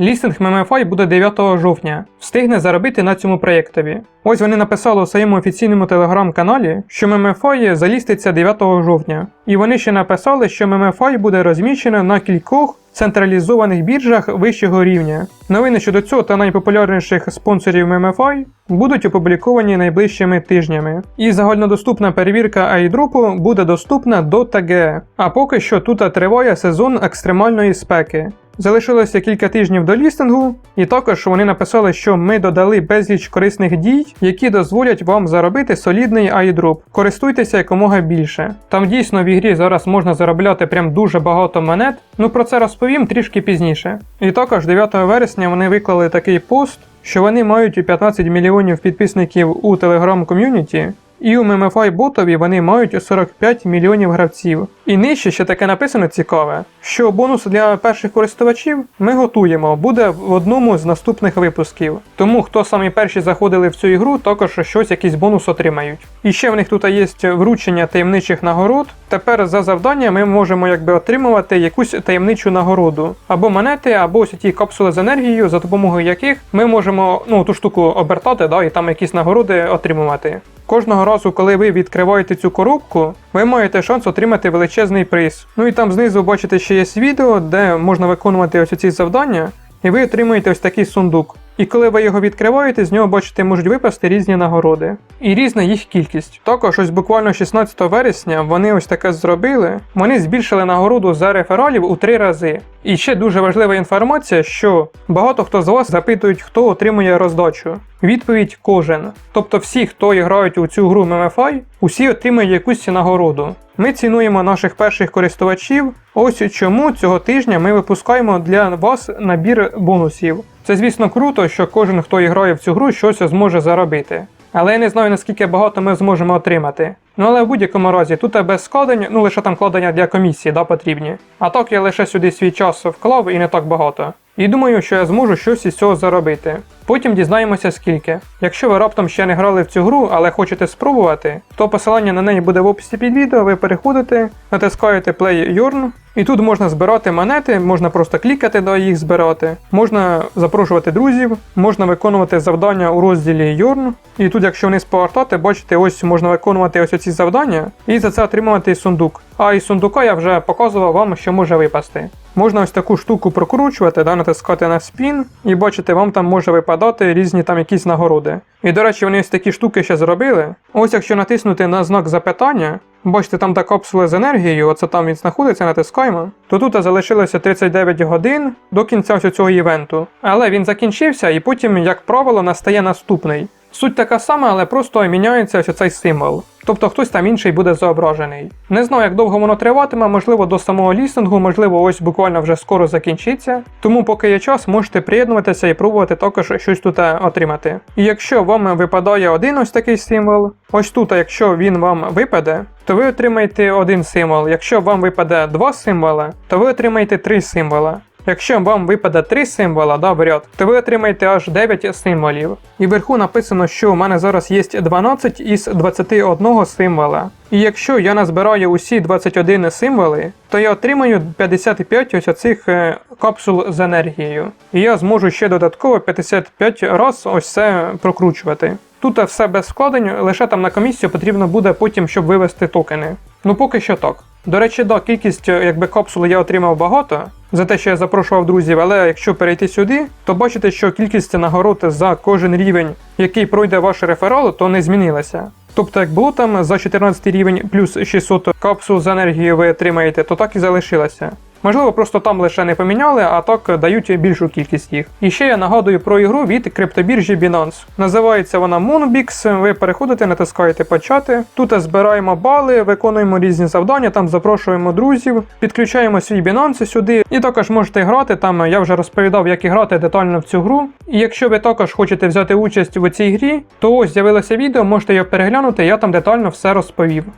Лістинг MMFI буде 9 жовтня. Встигне заробити на цьому проєктові. Ось вони написали у своєму офіційному телеграм-каналі, що MMFI заліститься 9 жовтня. І вони ще написали, що MMFI буде розміщено на кількох централізованих біржах вищого рівня. Новини щодо цього та найпопулярніших спонсорів MMFI будуть опубліковані найближчими тижнями. І загальнодоступна перевірка айдропу буде доступна до ТГ. А поки що тут триває сезон екстремальної спеки. Залишилося кілька тижнів до лістингу, і також вони написали, що ми додали безліч корисних дій, які дозволять вам заробити солідний айдроп. Користуйтеся якомога більше. Там дійсно в ігрі зараз можна заробляти прям дуже багато монет. Ну про це розповім трішки пізніше. І також 9 вересня вони виклали такий пост, що вони мають 15 мільйонів підписників у телеграм-ком'юніті. І у MMFI ботові вони мають 45 мільйонів гравців. І нижче ще таке написано цікаве, що бонус для перших користувачів ми готуємо, буде в одному з наступних випусків. Тому хто самі перші заходили в цю ігру, також щось якийсь бонус отримають. І ще в них тут є вручення таємничих нагород. Тепер за завдання ми можемо якби отримувати якусь таємничу нагороду, або монети, або ось ті капсули з енергією, за допомогою яких ми можемо ну ту штуку обертати, да, і там якісь нагороди отримувати. Кожного разу, коли ви відкриваєте цю коробку, ви маєте шанс отримати величезний приз. Ну і там знизу бачите ще є відео, де можна виконувати ось ці завдання, і ви отримуєте ось такий сундук. І коли ви його відкриваєте, з нього бачите, можуть випасти різні нагороди. І різна їх кількість. Також ось буквально 16 вересня вони ось таке зробили. Вони збільшили нагороду за рефералів у три рази. І ще дуже важлива інформація, що багато хто з вас запитують, хто отримує роздачу. Відповідь кожен. Тобто всі, хто грають у цю гру MMFI, усі отримують якусь нагороду. Ми цінуємо наших перших користувачів. Ось чому цього тижня ми випускаємо для вас набір бонусів. Це, звісно, круто, що кожен, хто грає в цю гру, щось зможе заробити. Але я не знаю, наскільки багато ми зможемо отримати. Ну але в будь-якому разі тут без складень, ну лише там вкладення для комісії, да, потрібні. А так я лише сюди свій час вклав і не так багато. І думаю, що я зможу щось із цього заробити. Потім дізнаємося скільки. Якщо ви раптом ще не грали в цю гру, але хочете спробувати, то посилання на неї буде в описі під відео, ви переходите, натискаєте Play Yorn, і тут можна збирати монети, можна просто клікати до їх збирати, можна запрошувати друзів, можна виконувати завдання у розділі Yorn. І тут, якщо вниз повертати, бачите, ось можна виконувати ось ці завдання і за це отримувати сундук. А із сундука я вже показував вам, що може випасти. Можна ось таку штуку прокручувати, да, натискати на спін, і бачите, вам там може випадати різні там якісь нагороди. І до речі, вони ось такі штуки ще зробили. Ось якщо натиснути на знак запитання, бачите, там та капсула з енергією, оце там він знаходиться, натискаємо, то тут залишилося 39 годин до кінця цього івенту. Але він закінчився, і потім, як правило, настає наступний. Суть така сама, але просто міняється ось цей символ. Тобто хтось там інший буде зображений. Не знаю, як довго воно триватиме, можливо, до самого лістингу, можливо, ось буквально вже скоро закінчиться. Тому, поки є час, можете приєднуватися і пробувати також щось тут е, отримати. І якщо вам випадає один ось такий символ, ось тут, якщо він вам випаде, то ви отримаєте один символ. Якщо вам випаде два символа, то ви отримаєте три символа. Якщо вам випаде 3 символа да, в ряд, то ви отримаєте аж 9 символів. І вверху написано, що у мене зараз є 12 із 21 символа. І якщо я назбираю усі 21 символи, то я отримаю 55 ось оцих е, капсул з енергією. І я зможу ще додатково 55 раз ось це прокручувати. Тут все без складень, лише там на комісію потрібно буде потім, щоб вивести токени. Ну поки що так. До речі, да, кількість якби капсул я отримав багато за те, що я запрошував друзів, але якщо перейти сюди, то бачите, що кількість нагород за кожен рівень, який пройде ваш реферал, то не змінилася. Тобто, як було там за 14 рівень плюс 600 капсул з енергією ви отримаєте, то так і залишилося. Можливо, просто там лише не поміняли, а так дають більшу кількість їх. І ще я нагадую про ігру від криптобіржі Binance. Називається вона Moonbix. Ви переходите, натискаєте почати. Тут збираємо бали, виконуємо різні завдання, там запрошуємо друзів, підключаємо свій Binance сюди. І також можете грати. Там я вже розповідав, як грати детально в цю гру. І якщо ви також хочете взяти участь у цій грі, то ось з'явилося відео, можете його переглянути, я там детально все розповів.